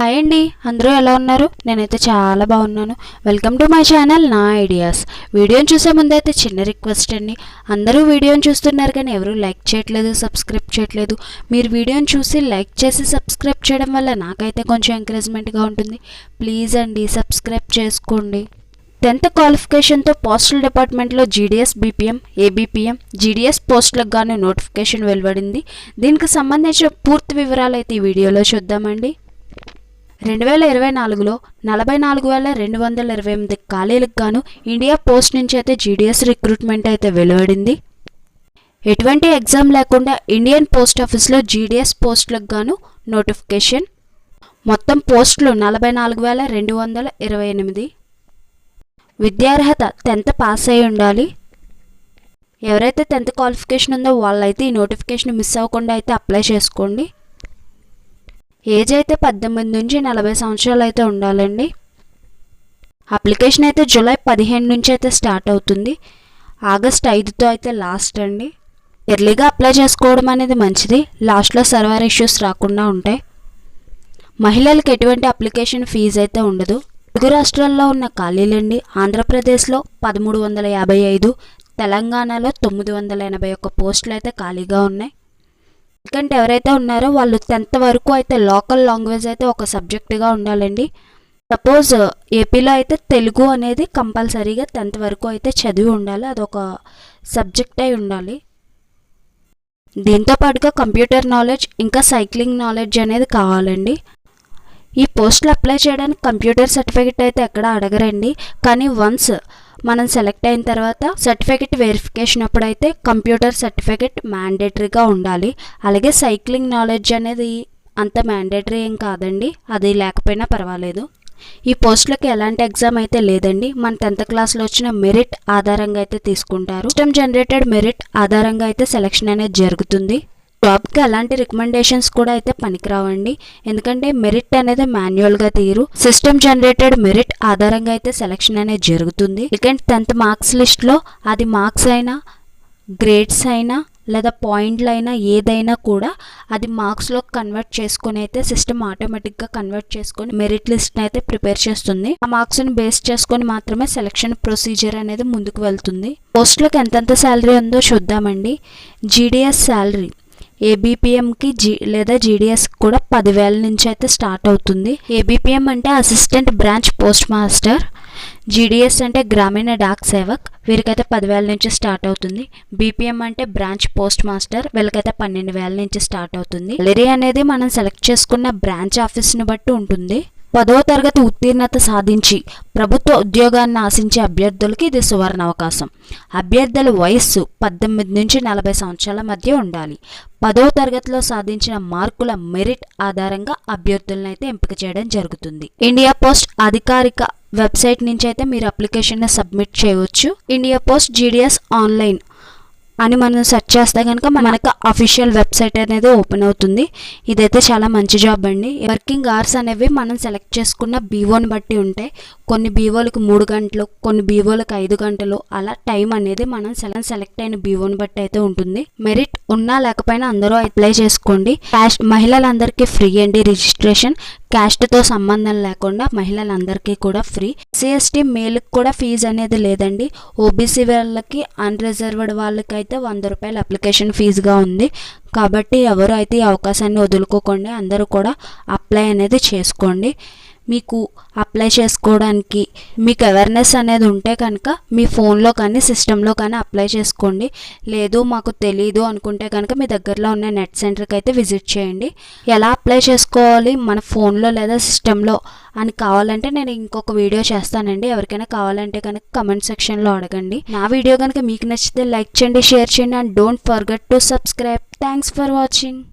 Hi అండి అందరూ ఎలా ఉన్నారు? నేనైతే చాలా బాగున్నాను. వెల్కమ్ టు మై ఛానల్ నా ఐడియాస్ వీడియోని చూసే ముందు అయితే చిన్న రిక్వెస్ట్ అండి. అందరూ వీడియోని చూస్తున్నారు కానీ ఎవరూ లైక్ చేయట్లేదు సబ్స్క్రైబ్ చేయట్లేదు. మీరు వీడియోని చూసి లైక్ చేసి సబ్స్క్రైబ్ చేయడం వల్ల నాకైతే కొంచెం ఎంకరేజ్మెంట్గా ఉంటుంది. ప్లీజ్ అండి సబ్స్క్రైబ్ చేసుకోండి. టెన్త్ క్వాలిఫికేషన్తో పోస్టల్ డిపార్ట్మెంట్లో జీడీఎస్ బీపీఎం ఏబీపీఎం జీడీఎస్ పోస్టులకు గాను నోటిఫికేషన్ వెలువడింది. దీనికి సంబంధించిన పూర్తి వివరాలు అయితే ఈ వీడియోలో చూద్దామండి. రెండు వేల ఇరవై నాలుగులో నలభై నాలుగు వేల రెండు వందల ఇరవై ఎనిమిది ఖాళీలకు గాను ఇండియా పోస్ట్ నుంచి అయితే జీడీఎస్ రిక్రూట్మెంట్ అయితే వెలువడింది. ఎటువంటి ఎగ్జామ్ లేకుండా ఇండియన్ పోస్ట్ ఆఫీస్లో జీడీఎస్ పోస్టులకు గాను నోటిఫికేషన్ మొత్తం పోస్టులు నలభై నాలుగు వేల రెండు వందల ఇరవై ఎనిమిది. విద్యార్హత టెన్త్ పాస్ అయి ఉండాలి. ఎవరైతే టెన్త్ క్వాలిఫికేషన్ ఉందో వాళ్ళైతే ఈ నోటిఫికేషన్ మిస్ అవ్వకుండా అయితే అప్లై చేసుకోండి. ఏజ్ అయితే పద్దెనిమిది నుంచి నలభై సంవత్సరాలు అయితే ఉండాలండి. అప్లికేషన్ అయితే జూలై పదిహేను నుంచి అయితే స్టార్ట్ అవుతుంది. ఆగస్ట్ ఐదుతో అయితే లాస్ట్ అండి. ఎర్లీగా అప్లై చేసుకోవడం అనేది మంచిది. లాస్ట్లో సర్వర్ ఇష్యూస్ రాకుండా ఉంటాయి. మహిళలకు ఎటువంటి అప్లికేషన్ ఫీజు అయితే ఉండదు. తెలుగు రాష్ట్రాల్లో ఉన్న ఖాళీలండి. ఆంధ్రప్రదేశ్లో పదమూడు వందల యాభై ఐదు తెలంగాణలో తొమ్మిది వందల ఎనభై ఒక్క పోస్టులు అయితే ఖాళీగా ఉన్నాయి. ఎందుకంటే ఎవరైతే ఉన్నారో వాళ్ళు టెన్త్ వరకు అయితే లోకల్ లాంగ్వేజ్ అయితే ఒక సబ్జెక్టుగా ఉండాలండి. సపోజ్ ఏపీలో అయితే తెలుగు అనేది కంపల్సరీగా టెన్త్ వరకు అయితే చదివి ఉండాలి. అదొక సబ్జెక్ట్ అయి ఉండాలి. దీంతో పాటుగా కంప్యూటర్ నాలెడ్జ్ ఇంకా సైక్లింగ్ నాలెడ్జ్ అనేది కావాలండి. ఈ పోస్ట్లు అప్లై చేయడానికి కంప్యూటర్ సర్టిఫికెట్ అయితే ఎక్కడ అడగరండి. కానీ వన్స్ మనం సెలెక్ట్ అయిన తర్వాత సర్టిఫికెట్ వెరిఫికేషన్ అప్పుడైతే కంప్యూటర్ సర్టిఫికెట్ మ్యాండేటరీగా ఉండాలి. అలాగే సైక్లింగ్ నాలెడ్జ్ అనేది అంత మ్యాండేటరీ ఏం కాదండి. అది లేకపోయినా పర్వాలేదు. ఈ పోస్టులకి ఎలాంటి ఎగ్జామ్ అయితే లేదండి. మన టెన్త్ క్లాస్లో వచ్చిన మెరిట్ ఆధారంగా అయితే తీసుకుంటారు. సిస్టమ్ జనరేటెడ్ మెరిట్ ఆధారంగా అయితే సెలెక్షన్ అనేది జరుగుతుంది. జాబ్కి అలాంటి రికమెండేషన్స్ కూడా అయితే పనికిరావండి. ఎందుకంటే మెరిట్ అనేది మాన్యువల్గా తీరు. సిస్టమ్ జనరేటెడ్ మెరిట్ ఆధారంగా అయితే సెలక్షన్ అనేది జరుగుతుంది. ఎందుకంటే టెన్త్ మార్క్స్ లిస్ట్లో అది మార్క్స్ అయినా గ్రేడ్స్ అయినా లేదా పాయింట్లు అయినా ఏదైనా కూడా అది మార్క్స్లో కన్వర్ట్ చేసుకొని అయితే సిస్టమ్ ఆటోమేటిక్గా కన్వర్ట్ చేసుకొని మెరిట్ లిస్ట్ని అయితే ప్రిపేర్ చేస్తుంది. ఆ మార్క్స్ని బేస్ చేసుకొని మాత్రమే సెలక్షన్ ప్రొసీజర్ అనేది ముందుకు వెళ్తుంది. పోస్ట్లకు ఎంతెంత శాలరీ ఉందో చూద్దామండి. జీడిఎస్ శాలరీ ఏబిపిఎంకి జీ లేదా జీడిఎస్ కూడా పదివేల నుంచి అయితే స్టార్ట్ అవుతుంది. ఏబిపిఎం అంటే assistant branch post master. GDS అంటే గ్రామీణ డాక్ సేవక్. వీరికైతే పదివేల నుంచి స్టార్ట్ అవుతుంది. బీపీఎం అంటే బ్రాంచ్ పోస్ట్ మాస్టర్. వీళ్ళకైతే పన్నెండు వేల నుంచి స్టార్ట్ అవుతుంది. సాలరీ అనేది మనం సెలెక్ట్ చేసుకున్న బ్రాంచ్ ఆఫీస్ని బట్టి ఉంటుంది. పదవ తరగతి ఉత్తీర్ణత సాధించి ప్రభుత్వ ఉద్యోగాన్ని ఆశించే అభ్యర్థులకి ఇది సువర్ణ అవకాశం. అభ్యర్థుల వయస్సు పద్దెనిమిది నుంచి నలభై సంవత్సరాల మధ్య ఉండాలి. పదవ తరగతిలో సాధించిన మార్కుల మెరిట్ ఆధారంగా అభ్యర్థులను అయితే ఎంపిక చేయడం జరుగుతుంది. ఇండియా పోస్ట్ అధికారిక వెబ్సైట్ నుంచి అయితే మీరు అప్లికేషన్ సబ్మిట్ చేయవచ్చు. ఇండియా పోస్ట్ జీడిఎస్ ఆన్లైన్ అని మనం సెర్చ్ చేస్తే కనుక మనకు అఫీషియల్ వెబ్సైట్ అనేది ఓపెన్ అవుతుంది. ఇదైతే చాలా మంచి జాబ్ అండి. వర్కింగ్ అవర్స్ అనేవి మనం సెలెక్ట్ చేసుకున్న బీవోని బట్టి ఉంటాయి. కొన్ని బీవోలకు మూడు గంటలు కొన్ని బీవోలకు ఐదు గంటలు అలా టైం అనేది మనం సెలెక్ట్ అయిన బీవోని బట్టి అయితే ఉంటుంది. మెరిట్ ఉన్నా లేకపోయినా అందరూ అప్లై చేసుకోండి. క్యాస్ట్ మహిళలందరికీ ఫ్రీ అండి రిజిస్ట్రేషన్. క్యాస్ట్తో సంబంధం లేకుండా మహిళలందరికీ కూడా ఫ్రీ. సిఎస్టీ మేల్కి కూడా ఫీజు అనేది లేదండి. ఓబీసీ వాళ్ళకి అన్రిజర్వ్డ్ వాళ్ళకి అయితే వంద రూపాయల అప్లికేషన్ ఫీజుగా ఉంది. కాబట్టి ఎవరు అయితే ఈ అవకాశాన్ని వదులుకోకుండా అందరూ కూడా అప్లై అనేది చేసుకోండి. మీకు అప్లై చేసుకోవడానికి మీకు అవేర్నెస్ అనేది ఉంటే కనుక మీ ఫోన్లో కానీ సిస్టంలో కానీ అప్లై చేసుకోండి. లేదు మాకు తెలీదు అనుకుంటే కనుక మీ దగ్గరలో ఉన్న నెట్ సెంటర్కి అయితే విజిట్ చేయండి. ఎలా అప్లై చేసుకోవాలి? మన ఫోన్లో లేదా సిస్టంలో అని కావాలంటే నేను ఇంకొక వీడియో చేస్తానండి. ఎవరికైనా కావాలంటే కనుక కమెంట్ సెక్షన్లో అడగండి. నా వీడియో కనుక మీకు నచ్చితే లైక్ చేయండి షేర్ చేయండి and don't forget to subscribe thanks for watching